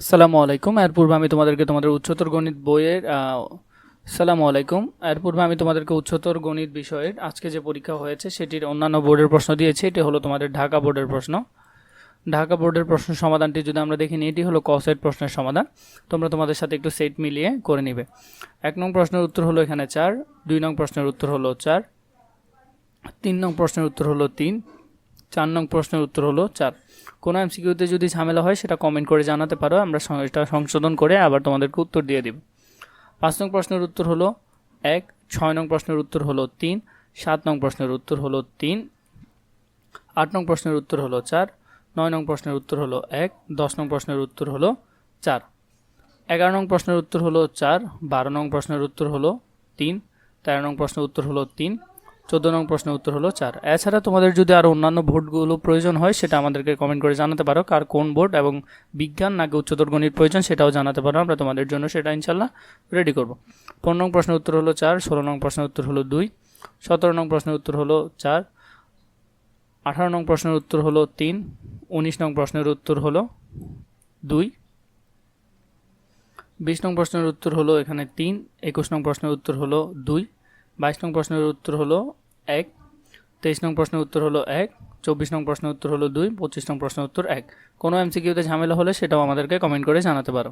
আসসালামু আলাইকুম। এর পূর্বে আমি তোমাদেরকে তোমাদের উচ্চতর গণিত বইয়ের আসসালামু আলাইকুম। এর পূর্বে আমি তোমাদেরকে উচ্চতর গণিত বিষয়ের আজকে যে পরীক্ষা হয়েছে সেটির অন্যান্য বোর্ডের প্রশ্ন দিয়েছি। এটি হলো তোমাদের ঢাকা বোর্ডের প্রশ্ন। ঢাকা বোর্ডের প্রশ্ন সমাধানটি যদি আমরা দেখি এটি হলো ক সেট প্রশ্নের সমাধান। তোমরা তোমাদের সাথে একটু সেট মিলিয়ে করে নিবে। এক নং প্রশ্নের উত্তর হলো এখানে চার, দুই নং প্রশ্নের উত্তর হলো চার, তিন নং প্রশ্নের উত্তর হলো তিন চার নং প্রশ্নের উত্তর হলো চার কোনো এমসিকিউতে যদি ঝামেলা হয় সেটা কমেন্ট করে জানাতে পারো আমরা এটা সংশোধন করে আবার তোমাদেরকে উত্তর দিয়ে দিব পাঁচ নং প্রশ্নের উত্তর হলো এক ছয় নং প্রশ্নের উত্তর হলো তিন সাত নং প্রশ্নের উত্তর হলো তিন আট নং প্রশ্নের উত্তর হলো চার নয় নং প্রশ্নের উত্তর হলো এক দশ নং প্রশ্নের উত্তর হলো চার এগারো নং প্রশ্নের উত্তর হলো চার বারো নং প্রশ্নের উত্তর হলো তিন তেরো নং প্রশ্নের উত্তর হলো তিন চোদ্দ নং প্রশ্নের উত্তর হলো চার। এছাড়া তোমাদের যদি আরও অন্যান্য ভোটগুলো প্রয়োজন হয়, সেটা আমাদেরকে কমেন্ট করে জানাতে পারো। কার কোন বোর্ড এবং বিজ্ঞান নাকি উচ্চতর গণিত প্রয়োজন সেটাও জানাতে পারো। আমরা তোমাদের জন্য সেটা ইনশাল্লাহ রেডি করব। পনেরো নং প্রশ্নের উত্তর হলো চার, ষোলো নং প্রশ্নের উত্তর হলো দুই, সতেরো নং প্রশ্নের উত্তর হলো চার, আঠারো নং প্রশ্নের উত্তর হলো তিন, উনিশ নং প্রশ্নের উত্তর হলো দুই, বিশ নং প্রশ্নের উত্তর হলো এখানে তিন, একুশ নং প্রশ্নের উত্তর হলো দুই বাইশ নং প্রশ্নের উত্তর হলো এক, তেইশ নং প্রশ্নের উত্তর হলো এক, চব্বিশ নং প্রশ্নের উত্তর হলো দুই, পঁচিশ নং প্রশ্নের উত্তর এক। কোনো এমসিকিউতে ঝামেলা হলে সেটাও আমাদেরকে কমেন্ট করে জানাতে পারো।